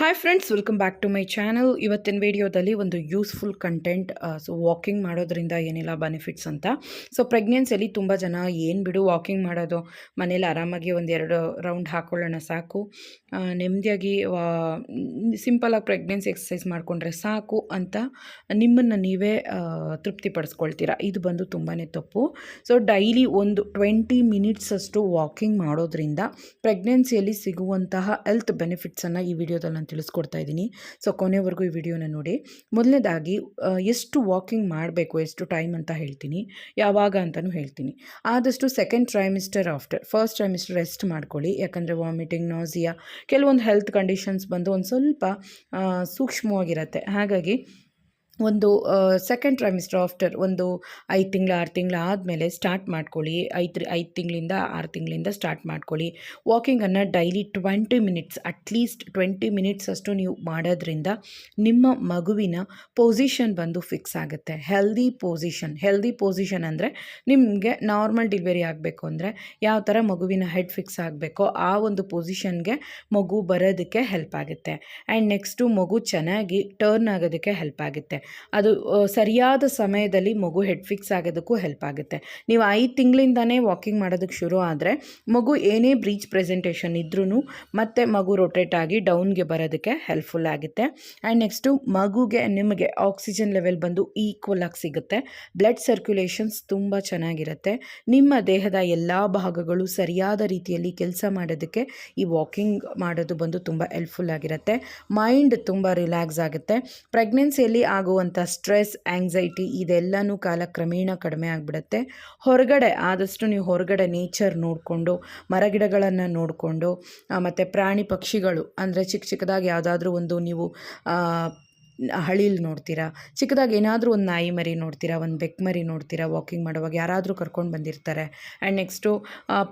Hi friends welcome back to my channel ಇವತ್ತಿನ ವಿಡಿಯೋದಲ್ಲಿ ಒಂದು ಯೂಸ್ಫುಲ್ ಕಂಟೆಂಟ್ ಸೊ ವಾಕಿಂಗ್ ಮಾಡೋದ್ರಿಂದ ಏನೆಲ್ಲ ಬೆನಿಫಿಟ್ಸ್ ಅಂತ. ಸೊ ಪ್ರೆಗ್ನೆನ್ಸಿಯಲ್ಲಿ ತುಂಬ ಜನ ಏನು ಬಿಡು ವಾಕಿಂಗ್ ಮಾಡೋದು, ಮನೇಲಿ ಆರಾಮಾಗಿ ಒಂದೆರಡು ರೌಂಡ್ ಹಾಕ್ಕೊಳ್ಳೋಣ ಸಾಕು. ನೆಮ್ಮದಿಯಾಗಿ ಸಿಂಪಲಾಗಿ ಪ್ರೆಗ್ನೆನ್ಸಿ ಎಕ್ಸಸೈಸ್ ಮಾಡಿಕೊಂಡ್ರೆ ಸಾಕು ಅಂತ ನಿಮ್ಮನ್ನು ನೀವೇ ತೃಪ್ತಿಪಡಿಸ್ಕೊಳ್ತೀರಾ. ಇದು ಬಂದು ತುಂಬಾ ತಪ್ಪು. ಸೊ ಡೈಲಿ ಒಂದು ಟ್ವೆಂಟಿ ಮಿನಿಟ್ಸ್ ಅಷ್ಟು ವಾಕಿಂಗ್ ಮಾಡೋದ್ರಿಂದ ಪ್ರೆಗ್ನೆನ್ಸಿಯಲ್ಲಿ ಸಿಗುವಂತಹ ಹೆಲ್ತ್ ಬೆನಿಫಿಟ್ಸನ್ನು ಈ ವಿಡಿಯೋದಲ್ಲಿ ತಿಳಿಸ್ಕೊಡ್ತಾ ಇದ್ದೀನಿ. ಸೊ, ಕೊನೆವರೆಗೂ ಈ ವಿಡಿಯೋನ ನೋಡಿ. ಮೊದಲನೇದಾಗಿ ಎಷ್ಟು ವಾಕಿಂಗ್ ಮಾಡಬೇಕು, ಎಷ್ಟು ಟೈಮ್ ಅಂತ ಹೇಳ್ತೀನಿ. ಯಾವಾಗ ಅಂತಲೂ ಹೇಳ್ತೀನಿ. ಆದಷ್ಟು second trimester after first trimester rest ಮಾಡ್ಕೊಳ್ಳಿ. ಯಾಕಂದರೆ ವಾಮಿಟಿಂಗ್ ನಾಸಿಯಾ ಕೆಲವೊಂದು ಹೆಲ್ತ್ ಕಂಡೀಷನ್ಸ್ ಬಂದು ಒಂದು ಸ್ವಲ್ಪ ಸೂಕ್ಷ್ಮವಾಗಿರುತ್ತೆ. ಹಾಗಾಗಿ ಒಂದು ಸೆಕೆಂಡ್ ಟ್ರೈಮಿಸ್ಟರ್ ಆಫ್ಟರ್ ಒಂದು ಐದು ತಿಂಗಳು, ಆರು ತಿಂಗಳು ಆದಮೇಲೆ ಸ್ಟಾರ್ಟ್ ಮಾಡ್ಕೊಳ್ಳಿ. ಐದು ಐದು ತಿಂಗಳಿಂದ ಆರು ತಿಂಗಳಿಂದ ಸ್ಟಾರ್ಟ್ ಮಾಡ್ಕೊಳ್ಳಿ. ವಾಕಿಂಗನ್ನು daily twenty minutes at least twenty minutes ಅಷ್ಟು ನೀವು ಮಾಡೋದ್ರಿಂದ ನಿಮ್ಮ ಮಗುವಿನ ಪೊಸಿಷನ್ ಬಂದು ಫಿಕ್ಸ್ ಆಗುತ್ತೆ. ಹೆಲ್ದಿ ಪೊಸಿಷನ್ ಹೆಲ್ದಿ ಪೊಸಿಷನ್ ಅಂದರೆ ನಿಮಗೆ ನಾರ್ಮಲ್ ಡಿಲಿವರಿ ಆಗಬೇಕು ಅಂದರೆ ಯಾವ ಥರ ಮಗುವಿನ ಹೆಡ್ ಫಿಕ್ಸ್ ಆಗಬೇಕೋ ಆ ಒಂದು ಪೊಸಿಷನ್ಗೆ ಮಗು ಬರೋದಕ್ಕೆ ಹೆಲ್ಪ್ ಆಗುತ್ತೆ. ಆ್ಯಂಡ್ ನೆಕ್ಸ್ಟು ಮಗು ಚೆನ್ನಾಗಿ ಟರ್ನ್ ಆಗೋದಕ್ಕೆ ಹೆಲ್ಪ್ ಆಗುತ್ತೆ. ಅದು ಸರಿಯಾದ ಸಮಯದಲ್ಲಿ ಮಗು ಹೆಡ್ ಫಿಕ್ಸ್ ಆಗೋದಕ್ಕೂ ಹೆಲ್ಪ್ ಆಗುತ್ತೆ. ನೀವು ಐದು ತಿಂಗಳಿಂದನೇ ವಾಕಿಂಗ್ ಮಾಡೋದಕ್ಕೆ ಶುರು ಆದರೆ, ಮಗು ಏನೇ ಬ್ರೀಚ್ ಪ್ರೆಸೆಂಟೇಷನ್ ಇದ್ರೂ ಮತ್ತೆ ಮಗು ರೊಟೇಟ್ ಆಗಿ ಡೌನ್ಗೆ ಬರೋದಕ್ಕೆ ಹೆಲ್ಪ್ಫುಲ್ ಆಗುತ್ತೆ. ಆ್ಯಂಡ್ ನೆಕ್ಸ್ಟು ಮಗುಗೆ, ನಿಮಗೆ ಆಕ್ಸಿಜನ್ ಲೆವೆಲ್ ಬಂದು ಈಕ್ವಲ್ ಆಗಿ ಸಿಗುತ್ತೆ. ಬ್ಲಡ್ ಸರ್ಕ್ಯುಲೇಷನ್ಸ್ ತುಂಬ ಚೆನ್ನಾಗಿರುತ್ತೆ. ನಿಮ್ಮ ದೇಹದ ಎಲ್ಲ ಭಾಗಗಳು ಸರಿಯಾದ ರೀತಿಯಲ್ಲಿ ಕೆಲಸ ಮಾಡೋದಕ್ಕೆ ಈ ವಾಕಿಂಗ್ ಮಾಡೋದು ಬಂದು ತುಂಬ ಹೆಲ್ಪ್ಫುಲ್ ಆಗಿರುತ್ತೆ. ಮೈಂಡ್ ತುಂಬ ರಿಲ್ಯಾಕ್ಸ್ ಆಗುತ್ತೆ. ಪ್ರೆಗ್ನೆನ್ಸಿಯಲ್ಲಿ ಆಗುವಂಥ ಸ್ಟ್ರೆಸ್ ಆ್ಯಂಗ್ಸೈಟಿ ಇದೆಲ್ಲನೂ ಕಾಲಕ್ರಮೇಣ ಕಡಿಮೆ ಆಗಿಬಿಡುತ್ತೆ. ಹೊರಗಡೆ ಆದಷ್ಟು ನೀವು ಹೊರಗಡೆ ನೇಚರ್ ನೋಡಿಕೊಂಡು, ಮರಗಿಡಗಳನ್ನು ನೋಡಿಕೊಂಡು ಮತ್ತು ಪ್ರಾಣಿ ಪಕ್ಷಿಗಳು, ಅಂದರೆ ಚಿಕ್ಕ ಚಿಕ್ಕದಾಗಿ ಯಾವುದಾದ್ರೂ ಒಂದು ನೀವು ಹಳಿಲಿ ನೋಡ್ತೀರಾ? ಚಿಕ್ಕದಾಗಿ ಏನಾದರೂ ಒಂದು ನಾಯಿ ಮರಿ ನೋಡ್ತೀರಾ? ಒಂದು ಬೆಕ್ ಮರಿ ನೋಡ್ತೀರಾ? ವಾಕಿಂಗ್ ಮಾಡುವಾಗ ಯಾರಾದರೂ ಕರ್ಕೊಂಡು ಬಂದಿರ್ತಾರೆ. ಆ್ಯಂಡ್ ನೆಕ್ಸ್ಟು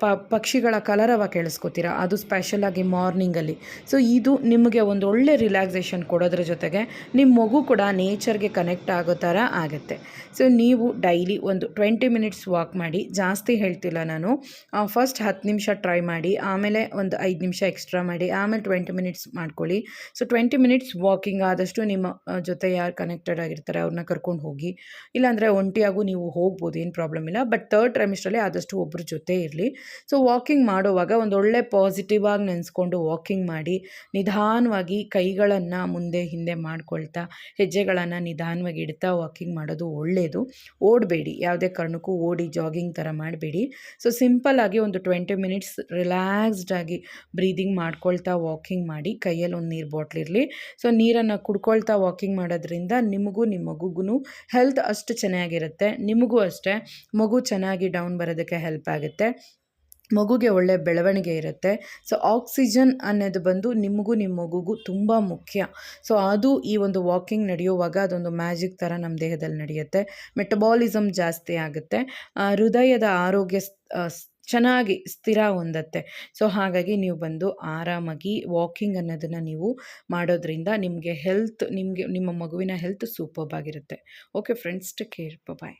ಪ, ಪಕ್ಷಿಗಳ ಕಲರವ ಕೇಳಿಸ್ಕೊತೀರಾ? ಅದು ಸ್ಪೆಷಲಾಗಿ ಮಾರ್ನಿಂಗಲ್ಲಿ ಸೊ ಇದು ನಿಮಗೆ ಒಂದು ಒಳ್ಳೆ ರಿಲ್ಯಾಕ್ಸೇಷನ್ ಕೊಡೋದ್ರ ಜೊತೆಗೆ ನಿಮ್ಮ ಮಗು ಕೂಡ ನೇಚರ್ಗೆ ಕನೆಕ್ಟ್ ಆಗೋ ಥರ ಆಗುತ್ತೆ. ಸೊ ನೀವು ಡೈಲಿ ಒಂದು ಟ್ವೆಂಟಿ ಮಿನಿಟ್ಸ್ ವಾಕ್ ಮಾಡಿ, ಜಾಸ್ತಿ ಹೇಳ್ತಿಲ್ಲ ನಾನು. ಫಸ್ಟ್ ಹತ್ತು ನಿಮಿಷ ಟ್ರೈ ಮಾಡಿ, ಆಮೇಲೆ ಒಂದು ಐದು ನಿಮಿಷ ಎಕ್ಸ್ಟ್ರಾ ಮಾಡಿ, ಆಮೇಲೆ ಟ್ವೆಂಟಿ ಮಿನಿಟ್ಸ್ ಮಾಡ್ಕೊಳ್ಳಿ. ಸೊ ಟ್ವೆಂಟಿ ಮಿನಿಟ್ಸ್ ವಾಕಿಂಗ್ ಆದಷ್ಟು ನಿಮ್ಮ ಜೊತೆ ಯಾರು ಕನೆಕ್ಟೆಡ್ ಆಗಿರ್ತಾರೆ ಅವ್ರನ್ನ ಕರ್ಕೊಂಡು ಹೋಗಿ. ಇಲ್ಲಾಂದರೆ ಒಂಟಿಯಾಗೂ ನೀವು ಹೋಗ್ಬೋದು, ಏನು ಪ್ರಾಬ್ಲಮ್ ಇಲ್ಲ. ಬಟ್ ತರ್ಡ್ ಟ್ರೈಮಿಸ್ಟ್ರಲ್ಲಿ ಆದಷ್ಟು ಒಬ್ಬರ ಜೊತೆ ಇರಲಿ. ಸೊ ವಾಕಿಂಗ್ ಮಾಡುವಾಗ ಒಂದು ಒಳ್ಳೆ ಪಾಸಿಟಿವ್ ಆಗಿ ನೆನೆಸ್ಕೊಂಡು ವಾಕಿಂಗ್ ಮಾಡಿ, ನಿಧಾನವಾಗಿ ಕೈಗಳನ್ನು ಮುಂದೆ, ಹಿಂದೆ ಮಾಡ್ಕೊಳ್ತಾ, ಹೆಜ್ಜೆಗಳನ್ನು ನಿಧಾನವಾಗಿ ಇಡ್ತಾ ವಾಕಿಂಗ್ ಮಾಡೋದು ಒಳ್ಳೆಯದು ಓಡಬೇಡಿ, ಯಾವುದೇ ಕಾರಣಕ್ಕೂ ಓಡಿ ಜಾಗಿಂಗ್ ಥರ ಮಾಡಬೇಡಿ. ಸೊ ಸಿಂಪಲ್ಲಾಗಿ ಒಂದು ಟ್ವೆಂಟಿ ಮಿನಿಟ್ಸ್ ರಿಲ್ಯಾಕ್ಸ್ಡ್ ಆಗಿ ಬ್ರೀದಿಂಗ್ ಮಾಡ್ಕೊಳ್ತಾ ವಾಕಿಂಗ್ ಮಾಡಿ ಕೈಯಲ್ಲಿ ಒಂದು ನೀರು ಬಾಟ್ಲಿರಲಿ ಸೊ ನೀರನ್ನು ಕುಡ್ಕೊಳ್ತಾ ವಾಕಿಂಗ್ ಮಾಡೋದ್ರಿಂದ ನಿಮಗೂ ನಿಮ್ಮ ಮಗುಗೂ ಹೆಲ್ತ್ ಅಷ್ಟು ಚೆನ್ನಾಗಿರುತ್ತೆ. ನಿಮಗೂ ಅಷ್ಟೇ ಮಗು ಚೆನ್ನಾಗಿ ಡೌನ್ ಬರೋದಕ್ಕೆ ಹೆಲ್ಪ್ ಆಗುತ್ತೆ. ಮಗುಗೆ ಒಳ್ಳೆ ಬೆಳವಣಿಗೆ ಇರುತ್ತೆ. ಸೊ ಆಕ್ಸಿಜನ್ ಅನ್ನೋದು ಬಂದು ನಿಮಗೂ ನಿಮ್ಮ ಮಗುಗೂ ತುಂಬ ಮುಖ್ಯ. ಸೊ ಅದು ಈ ಒಂದು ವಾಕಿಂಗ್ ನಡೆಯುವಾಗ ಅದೊಂದು ಮ್ಯಾಜಿಕ್ ಥರ ನಮ್ಮ ದೇಹದಲ್ಲಿ ನಡೆಯುತ್ತೆ. ಮೆಟಬಾಲಿಸಮ್ ಜಾಸ್ತಿ ಆಗುತ್ತೆ. ಹೃದಯದ ಆರೋಗ್ಯ ಚೆನ್ನಾಗಿ ಸ್ಥಿರ ಹೊಂದತ್ತೆ. ಸೊ ಹಾಗಾಗಿ ನೀವು ಬಂದು ಆರಾಮಾಗಿ ವಾಕಿಂಗ್ ಅನ್ನೋದನ್ನು ನೀವು ಮಾಡೋದ್ರಿಂದ ನಿಮಗೆ ಹೆಲ್ತ್ ನಿಮಗೆ, ನಿಮ್ಮ ಮಗುವಿನ ಹೆಲ್ತ್ ಸೂಪರ್ಬ್ ಆಗಿರುತ್ತೆ. Okay friends take care bye